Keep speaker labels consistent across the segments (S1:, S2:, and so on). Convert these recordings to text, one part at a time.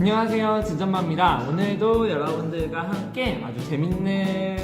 S1: 안녕하세요 진전마입니다. 오늘도 여러분들과 함께 아주 재밌는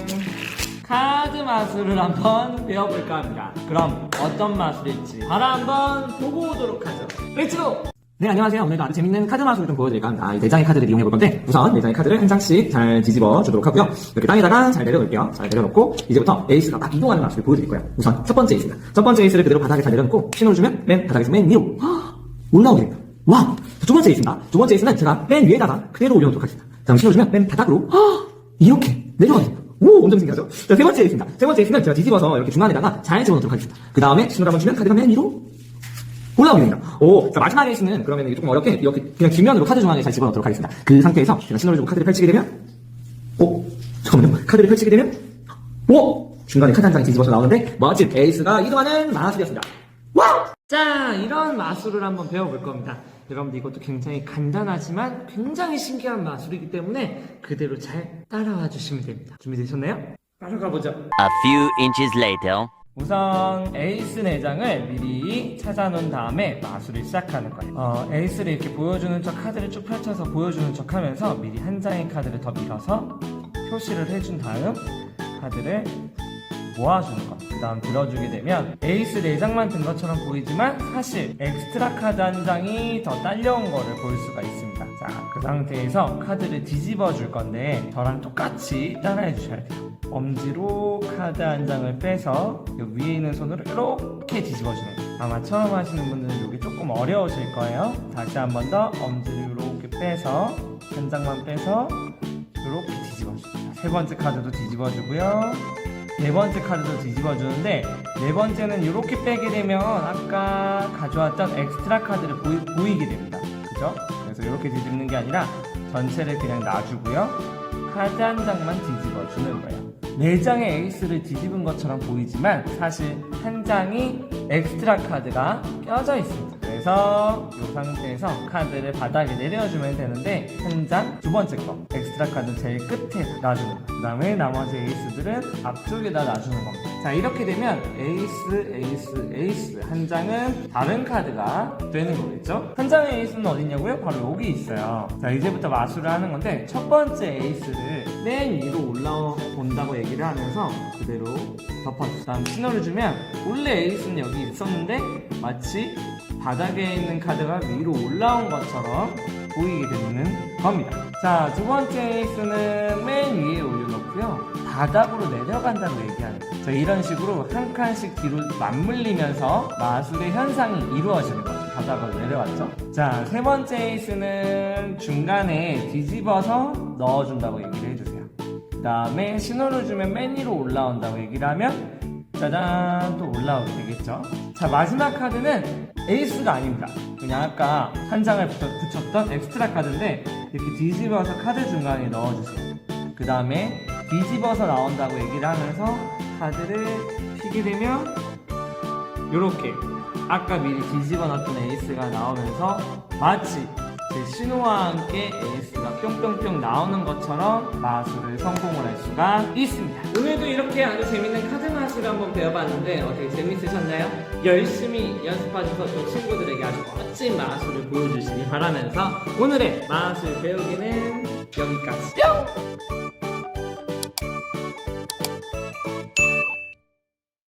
S1: 카드 마술을 한번 배워볼까 합니다. 그럼 어떤 마술일지 바로 한번 보고 오도록 하죠. 렛츠고! 네 안녕하세요. 오늘도 아주 재밌는 카드 마술을 좀 보여드릴까 합니다. 이 4장의 카드를 이용해 볼 건데 우선 4장의 카드를 한 장씩 잘 뒤집어 주도록 하고요. 이렇게 땅에다가 잘 내려놓을게요. 잘 내려놓고 이제부터 에이스가 막 이동하는 마술을 보여드릴 거예요. 우선 첫 번째 에이스입니다. 첫 번째 에이스를 그대로 바닥에 잘 내려놓고 신호를 주면 맨 바닥에서 맨 위로 헉, 올라오게 됩니다 와! 자, 두 번째 에이스입니다 두 번째 에이스는 제가 맨 위에다가 그대로 올려놓도록 하겠습니다 자 그럼 신호를 주면 맨 바닥으로 헉, 이렇게 내려가게 됩니다 오, 엄청 신기하죠? 자, 세 번째 에이스입니다. 세 번째 에이스는 제가 뒤집어서 이렇게 중간에다가 잘 집어넣도록 하겠습니다. 그 다음에 신호를 한번 주면 카드가 맨 위로 올라오게 됩니다. 오, 자, 마지막 에이스는 그러면 이게 조금 어렵게 이렇게 그냥 뒷면으로 카드 중앙에 잘 집어넣도록 하겠습니다. 그 상태에서 제가 신호를 주고 카드를 펼치게 되면 오, 잠깐만요. 카드를 펼치게 되면 오! 중간에 카드 한 장이 뒤집어서 나오는데 멋진 에이스가 이동하는 마술이었습니다. 와우! 자, 이런 마술을 한번 배워볼 겁니다. 여러분들 이것도 굉장히 간단하지만 굉장히 신기한 마술이기 때문에 그대로 잘 따라와 주시면 됩니다. 준비되셨나요? 따라가 보죠.
S2: A few inches later.
S1: 우선 에이스 4장을 미리 찾아놓은 다음에 마술을 시작하는 거예요. 어, 에이스를 이렇게 보여주는 척 카드를 쭉 펼쳐서 보여주는 척 하면서 미리 한 장의 카드를 더 밀어서 표시를 해준 다음 카드를 모아주는 것. 그 다음 들어주게 되면 에이스 4장만 든 것처럼 보이지만 사실 엑스트라 카드 한 장이 더 딸려온 거를 볼 수가 있습니다. 자, 그 상태에서 카드를 뒤집어 줄 건데 저랑 똑같이 따라해 주셔야 돼요. 엄지로 카드 한 장을 빼서 요 위에 있는 손으로 이렇게 뒤집어 주는 거예요. 아마 처음 하시는 분들은 이게 조금 어려우실 거예요. 다시 한 번 더 엄지를 이렇게 빼서 한 장만 빼서 이렇게 뒤집어 줍니다. 세 번째 카드도 뒤집어 주고요. 네 번째 카드도 뒤집어 주는데 네 번째는 이렇게 빼게 되면 아까 가져왔던 엑스트라 카드를 보이, 보이 게 됩니다. 그죠? 그래서 이렇게 뒤집는 게 아니라 전체를 그냥 놔주고요. 카드 한 장만 뒤집어 주는 거예요. 네 장의 에이스를 뒤집은 것처럼 보이지만 사실 한 장이 엑스트라 카드가 껴져 있습니다. 그래서 이 상태에서 카드를 바닥에 내려주면 되는데 한 장 두 번째 거 엑스트라 카드 제일 끝에 놔주는 거예요. 그 다음에 나머지 에이스들은 앞쪽에다 놔주는 겁니다. 자 이렇게 되면 에이스 에이스 에이스 한 장은 다른 카드가 되는 거겠죠? 한 장의 에이스는 어디냐고요? 바로 여기 있어요. 자 이제부터 마술을 하는 건데 첫 번째 에이스를 맨 위로 올라온다고 얘기를 하면서 그대로 덮어주 다음 신호를 주면 원래 에이스는 여기 있었는데 마치 바닥에 있는 카드가 위로 올라온 것처럼 보이게 되는 겁니다. 자, 두 번째 에이스는 맨. 바닥으로 내려간다고 얘기하는. 자, 이런 식으로 한 칸씩 뒤로 맞물리면서 마술의 현상이 이루어지는 거죠. 바닥으로 내려왔죠. 자, 세 번째 에이스는 중간에 뒤집어서 넣어준다고 얘기를 해주세요. 그 다음에 신호를 주면 맨 위로 올라온다고 얘기를 하면 짜잔 또 올라오게 되겠죠 자 마지막 카드는 에이스가 아닙니다 그냥 아까 한 장을 붙였던 엑스트라 카드인데 이렇게 뒤집어서 카드 중간에 넣어주세요 그 다음에 뒤집어서 나온다고 얘기를 하면서 카드를 피게 되면 이렇게 아까 미리 뒤집어 놨던 에이스가 나오면서 마치 제 신호와 함께 에이스가 뿅뿅뿅 나오는 것처럼 마술을 성공을 할 수가 있습니다. 오늘도 이렇게 아주 재밌는 카드 마술을 한번 배워봤는데 어떻게 재밌으셨나요? 열심히 연습하셔서 또 친구들에게 아주 멋진 마술을 보여주시기 바라면서 오늘의 마술 배우기는 여기까지 뿅!